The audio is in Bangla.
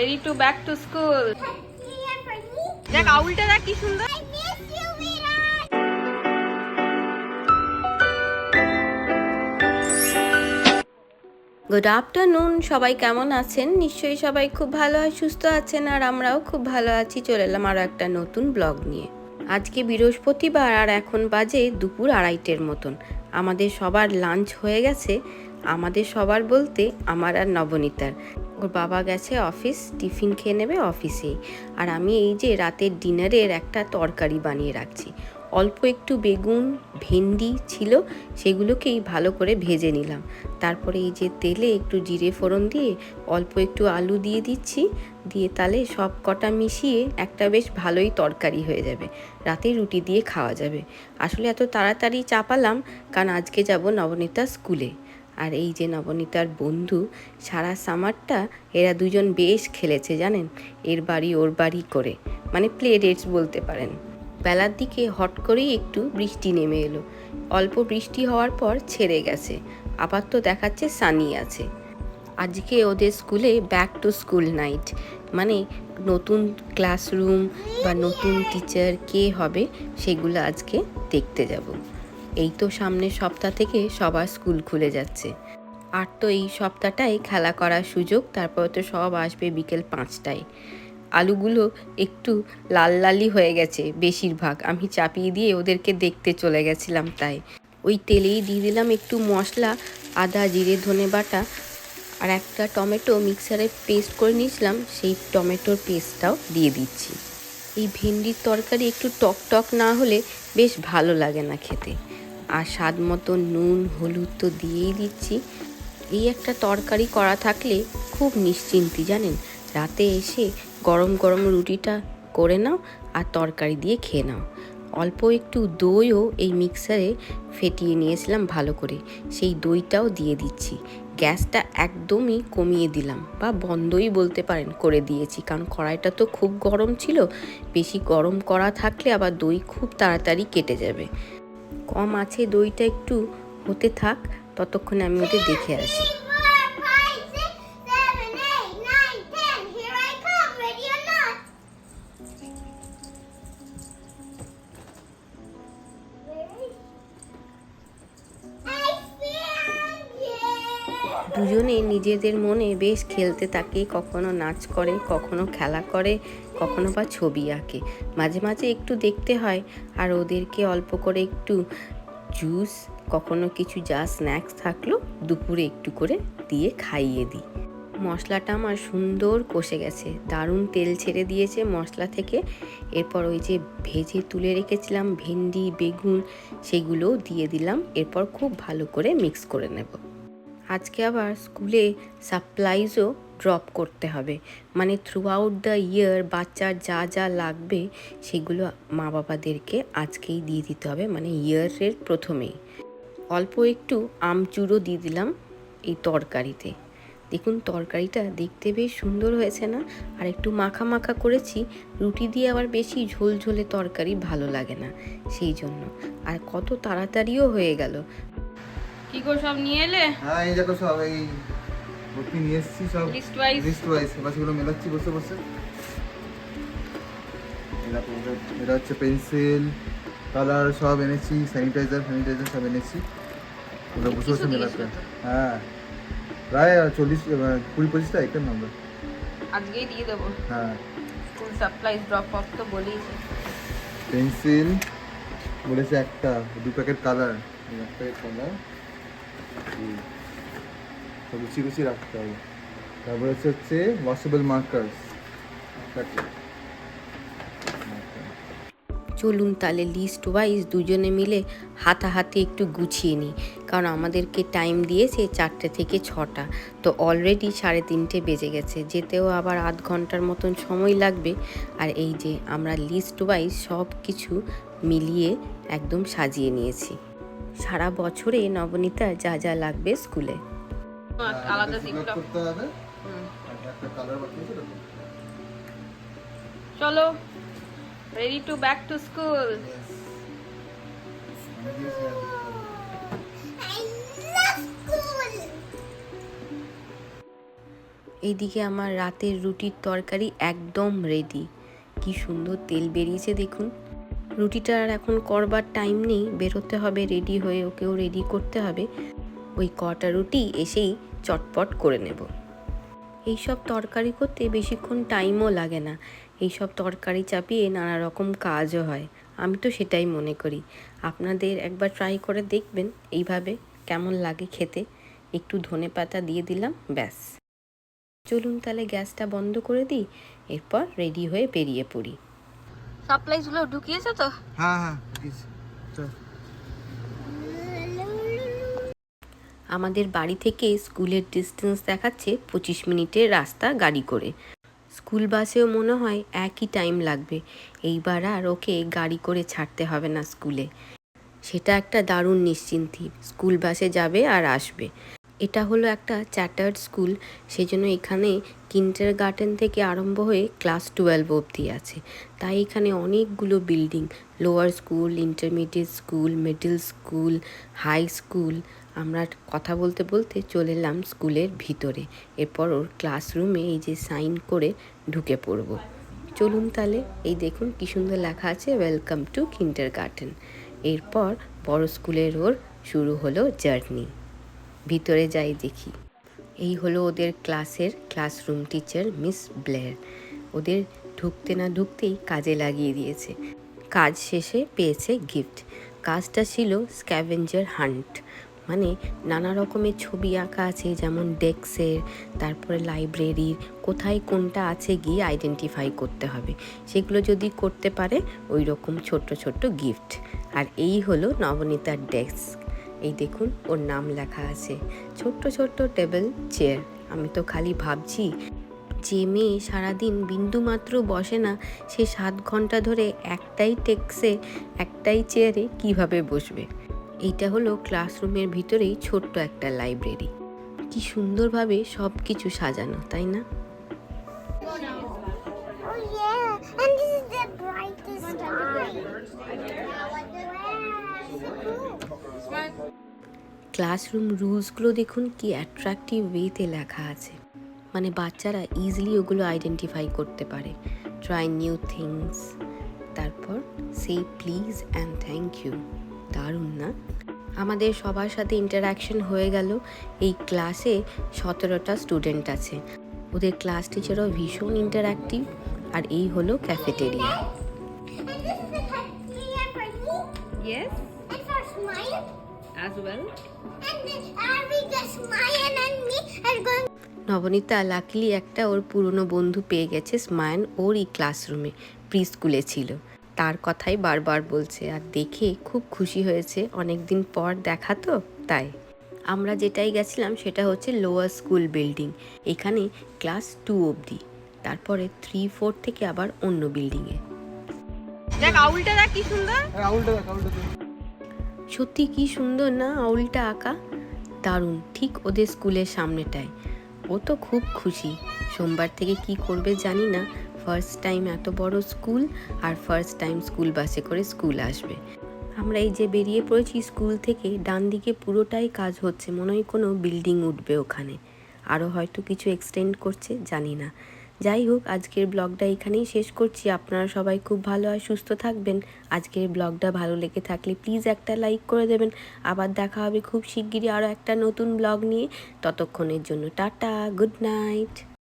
Ready to back to school দেখ, আউলটা দেখ কি সুন্দর। গুড আফটারনুন সবাই কেমন আছেন? নিশ্চয়ই সবাই খুব ভালো আর সুস্থ আছেন, আর আমরাও খুব ভালো আছি। চলে এলাম আরও একটা নতুন ব্লগ নিয়ে। আজকে বৃহস্পতিবার, আর এখন বাজে দুপুর আড়াইটের মতন। আমাদের সবার লাঞ্চ হয়ে গেছে। আমাদের সবার বলতে আমার আর নবনীতার। ওর বাবা গেছে অফিস, টিফিন খেয়ে নেবে অফিসেই। আর আমি এই যে রাতের ডিনারের একটা তরকারি বানিয়ে রাখছি। অল্প একটু বেগুন, ভেন্ডি ছিল, সেগুলোকেই ভালো করে ভেজে নিলাম। তারপরে এই যে তেলে একটু জিরে ফোড়ন দিয়ে অল্প একটু আলু দিয়ে দিচ্ছি। দিয়ে তাহলে সব কটা মিশিয়ে একটা বেশ ভালোই তরকারি হয়ে যাবে। রাতে রুটি দিয়ে খাওয়া যাবে। আসলে এত তাড়াতাড়ি চাপালাম, কারণ আজকে যাব নবনীতা স্কুলে। আর এই যে নবনীতার বন্ধু সারা সামারটা, এরা দুজন বেশ খেলেছে জানেন? এর বাড়ি ওর বাড়ি করে মানে প্লে ডেটস বলতে পারেন। বেলার দিকে হট করেই একটু বৃষ্টি নেমে এলো। অল্প বৃষ্টি হওয়ার পর ছেড়ে গেছে। আবার তো দেখাচ্ছে সানি আছে। আজকে ওদের স্কুলে ব্যাক টু স্কুল নাইট মানে নতুন ক্লাসরুম বা নতুন টিচার কে হবে সেগুলো আজকে দেখতে যাব। এই তো সামনের সপ্তাহ থেকে সবার স্কুল খুলে যাচ্ছে। আর তো এই সপ্তাহটাই খেলা করার সুযোগ, তারপর তো সব আসবে বিকেল পাঁচটায়। আলুগুলো একটু লাল লালই হয়ে গেছে বেশিরভাগ। আমি চাপিয়ে দিয়ে ওদেরকে দেখতে চলে গেছিলাম তাই। ওই তেলেই দিয়ে দিলাম একটু মশলা, আদা, জিরে, ধনে বাটা আর একটা টমেটো মিক্সারে পেস্ট করে নিয়েছিলাম, সেই টমেটোর পেস্টটাও দিয়ে দিচ্ছি। এই ভেন্ডির তরকারি একটু টক টক না হলে বেশ ভালো লাগে না খেতে। আর স্বাদ মতো নুন, হলুদ তো দিয়েই দিচ্ছি। এই একটা তরকারি করা থাকলে খুব নিশ্চিন্তি, জানেন? রাতে এসে গরম গরম রুটিটা করে নাও আর তরকারি দিয়ে খেয়ে নাও। অল্প একটু দইও এই মিক্সারে ফেটিয়ে নিয়েছিলাম ভালো করে। সেই দইটাও দিয়ে দিচ্ছি। গ্যাসটা একদমই কমিয়ে দিলাম বা বন্ধই বলতে পারেন, করে দিয়েছি। কারণ কড়াইটা তো খুব গরম ছিল। বেশি গরম করা থাকলে আবার দই খুব তাড়াতাড়ি কেটে যাবে। কম আছে দইটা একটু হতে থাক ততক্ষণে আমি ওদের দেখে আসি। দুজনে নিজেদের মনে বেশ খেলতে থাকে কখনো নাচ করে, কখনো খেলা করে, কখনো বা ছবি আঁকে। মাঝে মাঝে একটু দেখতে হয়, আর ওদেরকে অল্প করে একটু জুস, কখনো কিছু যা স্ন্যাক্স থাকল, দুপুরে একটু করে দিয়ে খাইয়ে দিই। মশলাটা আমার সুন্দর কষে গেছে। দারুণ তেল ছেড়ে দিয়েছে মশলা থেকে। এরপর ওই যে ভেজে তুলে রেখেছিলাম, ভেন্ডি, বেগুন, সেগুলোও দিয়ে দিলাম। এরপর খুব ভালো করে মিক্স করে নেব। আজকে আবার স্কুলে সাপ্লাইজও ড্রপ করতে হবে। মানে থ্রু আউট দ্য ইয়ার বাচ্চার যা যা লাগবে সেগুলো মা বাবাদেরকে আজকেই দিয়ে দিতে হবে মানে ইয়ারের প্রথমেই। অল্প একটু আমচুরও দিয়ে দিলাম এই তরকারিতে। দেখুন তরকারিটা দেখতে বেশ সুন্দর হয়েছে না? আর একটু মাখা মাখা করেছি, রুটি দিয়ে আবার বেশি ঝোল ঝোলে তরকারি ভালো লাগে না, সেই জন্য। আর কত তাড়াতাড়িও হয়ে গেল। কি গো সব নিয়ে এলে? হ্যাঁ এই দেখো সব এই ভর্তি নিয়ে এসেছি সব। List wise? লিস্ট ওয়াইজ এবার সেগুলো মেলাচ্ছি বসে বসে। দেখো, এটা- হচ্ছে পেন্সিল কালার সব এনেছি স্যানিটাইজার স্যানিটাইজার সব এনেছি। ওগুলো বসে বসে মেলাতে। হ্যাঁ প্রায় চল্লিশ কুড়ি পঁচিশটা আইটেম নম্বর আজকেই দিয়ে দেবো। হ্যাঁ। স্কুল সাপ্লাইজ ড্রপ অফ তো বলেইছে। পেন্সিল বলেছে একটা দু প্যাকেট কালার এক প্যাকেট কালার গুছিয়ে রাখতে হবে। তারপরে হচ্ছে হচ্ছে ওয়াশেবল মার্কার্স চলুন তাহলে লিস্ট ওয়াইজ দুজনে মিলে হাতাহাতি একটু গুছিয়ে নিই। কারণ আমাদেরকে টাইম দিয়েছে চারটে থেকে ছটা। তো অলরেডি সাড়ে তিনটে বেজে গেছে। যেতেও আবার আধ ঘণ্টার মতন সময় লাগবে। আর এই যে আমরা লিস্ট ওয়াইজ সব কিছু মিলিয়ে একদম সাজিয়ে নিয়েছি। সারা বছরে নবনীতা যা যা লাগবে স্কুলে। আলাদা করতে হবে। একটা কালার বাকি চলো ready to back to school আমি এইদিকে আমার রাতের রুটির তরকারি একদম রেডি কি সুন্দর তেল বেরিয়েছে দেখুন। রুটিটা আর এখন করবার টাইম নেই, বেরোতে হবে রেডি হয়ে ওকেও রেডি করতে হবে। ওই কটা রুটি এসেই চটপট করে নেব। এইসব তরকারি করতে বেশিক্ষণ টাইমও লাগে না। এইসব তরকারি চাপিয়ে নানা রকম কাজও হয়। আমি তো সেটাই মনে করি। আপনাদের একবার ট্রাই করে দেখবেন এইভাবে কেমন লাগে খেতে। একটু ধনে পাতা দিয়ে দিলাম, ব্যাস। চলুন তাহলে গ্যাসটা বন্ধ করে দিই, এরপর রেডি হয়ে বেরিয়ে পড়ি। সাপ্লাইগুলো ঢুকিয়েছো তো? হ্যাঁ হ্যাঁ আমাদের বাড়ি থেকে স্কুলের ডিস্টেন্স দেখাচ্ছে পঁচিশ মিনিটের রাস্তা গাড়ি করে। স্কুল বাসেও মনে হয় একই টাইম লাগবে। এইবার আর ওকে গাড়ি করে ছাড়তে হবে না স্কুলে। সেটা একটা দারুণ নিশ্চিন্তি। স্কুল বাসে যাবে আর আসবে। এটা হলো একটা চ্যাটার্ড স্কুল সেজন্য এখানে কিন্টার গার্ডেন থেকে আরম্ভ হয়ে ক্লাস টুয়েলভ অবধি আছে। তাই এখানে অনেকগুলো building lower school intermediate school middle school high school আমরা কথা বলতে বলতে চলে এলাম স্কুলের ভিতরে। এরপর ওর ক্লাসরুমে এই যে সাইন করে ঢুকে পড়ব। চলুন তাহলে এই দেখুন কি সুন্দর লেখা আছে ওয়েলকাম টু কিন্টার গার্ডেন এরপর বড় স্কুলের ওর শুরু হলো জার্নি ভিতরে যাই দেখি। এই হলো ওদের ক্লাসের ক্লাসরুম টিচার মিস ব্লেয়ার। ওদের ঢুকতে না ঢুকতেই কাজে লাগিয়ে দিয়েছে। কাজ শেষে পেয়েছে গিফট। কাজটা ছিল স্ক্যাভেঞ্জার হান্ট। মানে নানা রকমের ছবি আঁকা আছে যেমন ডেস্কের তারপরে লাইব্রেরির, কোথায় কোনটা আছে গিয়ে আইডেন্টিফাই করতে হবে। সেগুলো যদি করতে পারে ওই রকম ছোট্ট ছোট্ট গিফট। আর এই হলো নবনীতার ডেস্ক এই দেখুন, ওর নাম লেখা আছে। ছোট্ট ছোট্ট টেবিল, চেয়ার। আমি তো খালি ভাবছি, যে মেয়ে সারাদিন বিন্দু মাত্র বসে না, সে সাত ঘণ্টা ধরে একটাই টেক্সে, একটাই চেয়ারে কীভাবে বসবে? এইটা হলো ক্লাসরুমের ভিতরেই ছোট্ট একটা লাইব্রেরি। কি সুন্দরভাবে সব কিছু সাজানো, তাই না? Oh and this is the brightest. Classroom রুলসগুলো দেখুন কি অ্যাট্রাকটিভ ওয়েতে লেখা আছে। মানে বাচ্চারা ইজিলি ওগুলো আইডেন্টিফাই করতে পারে। ট্রাই নিউ থিংস তারপর সে প্লিজ অ্যান্ড থ্যাংক ইউ দারুণ না? আমাদের সবার সাথে ইন্টারাকশন হয়ে গেল। এই ক্লাসে সতেরোটা স্টুডেন্ট আছে। ওদের ক্লাস টিচারও ভীষণ ইন্টারাক্টিভ আর এই হলো cafeteria yes and for Smile. As well And then are we just Smile and me are going? Nabanita luckily একটা ওর পুরনো বন্ধু পেয়ে গেছে স্মায়ন ওরই ক্লাসরুমে প্রি স্কুলে ছিল। তার কথাই বারবার বলছে আর দেখে খুব খুশি হয়েছে অনেক দিন পর দেখা তো তাই। আমরা যেটাই গেছিলাম সেটা হচ্ছে লোয়ার স্কুল বিল্ডিং এখানে ক্লাস টু অবধি তারপরে থ্রি ফোর থেকে আবার অন্য বিল্ডিংয়ে দেখ আউলটা দেখ কি সুন্দর। আউলটা দেখ আউলটা দেখ। সত্যি কি সুন্দর না আউলটা আঁকা? দারুণ, ঠিক ওদের স্কুলের সামনেটায়। ও তো খুব খুশি। সোমবার থেকে কি করবে জানি না। ফার্স্ট টাইম এত বড় স্কুল আর ফার্স্ট টাইম স্কুল বাসে করে স্কুল আসবে। আমরা এই যে বেরিয়ে পড়েছি স্কুল থেকে, ডান দিকে পুরোটাই কাজ হচ্ছে। মনে হয় কোনো বিল্ডিং উঠবে ওখানে। আরও হয়তো কিছু এক্সটেন্ড করছে, জানি না। যাই হোক, আজকের ব্লগটা এখানেই শেষ করছি। আপনারা সবাই খুব ভালো আর সুস্থ থাকবেন। আজকের ব্লগটা ভালো লেগে থাকলে প্লিজ একটা লাইক করে দেবেন। আবার দেখা হবে খুব শিগগিরই আরও একটা নতুন ব্লগ নিয়ে। ততক্ষণের জন্য টাটা, গুড নাইট।